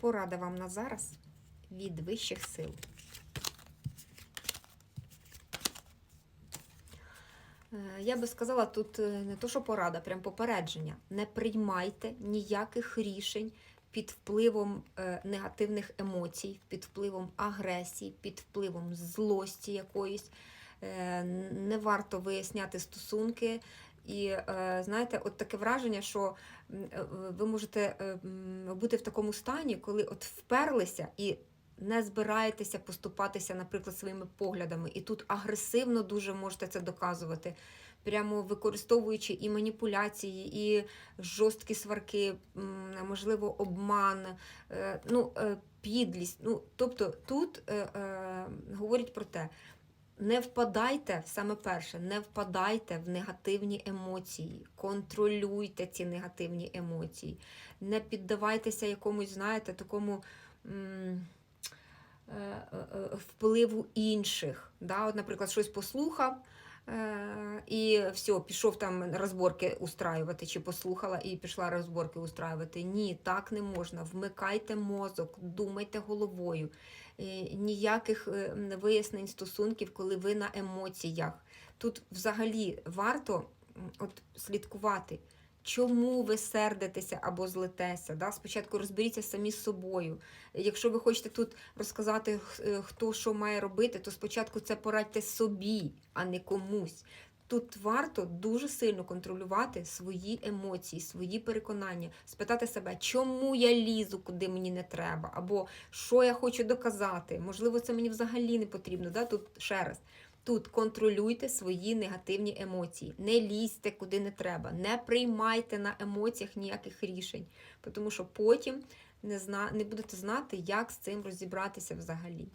Порада вам на зараз від вищих сил. Е, Я би сказала, тут е, не то, що порада, прям попередження. Не приймайте ніяких рішень під впливом е, негативних емоцій, під впливом агресії, під впливом злості якоїсь. Не варто виясняти стосунки. І е, знаєте, от таке враження, що е, ви можете е, бути в такому стані, коли от вперлися і не збираєтеся поступатися, наприклад, своїми поглядами. І тут агресивно дуже можете це доказувати, прямо використовуючи і маніпуляції, і жорсткі сварки, можливо, обман, ну, підлість. Ну, тобто тут е, е, говорять про те. Не впадайте, саме перше, не впадайте в негативні емоції, контролюйте ці негативні емоції, не піддавайтеся якомусь, знаєте, такому м, е, е, е, впливу інших. Да? От, наприклад, щось послухав. І все, пішов там розборки устраювати, чи послухала і пішла розборки устраювати. Ні, так не можна. Вмикайте мозок, думайте головою. Е, Ніяких е, вияснень стосунків, коли ви на емоціях. Тут взагалі варто от, слідкувати, чому ви сердитеся або злитеся. Да? Спочатку розберіться самі з собою. Якщо ви хочете тут розказати, е, хто що має робити, то спочатку це порадьте собі, а не комусь. Тут варто дуже сильно контролювати свої емоції, свої переконання, спитати себе, чому я лізу, куди мені не треба, або що я хочу доказати. Можливо, це мені взагалі не потрібно. Да? Тут ще раз. Тут контролюйте свої негативні емоції, не лізьте куди не треба, не приймайте на емоціях ніяких рішень, тому що потім не, зна... не будете знати, як з цим розібратися взагалі.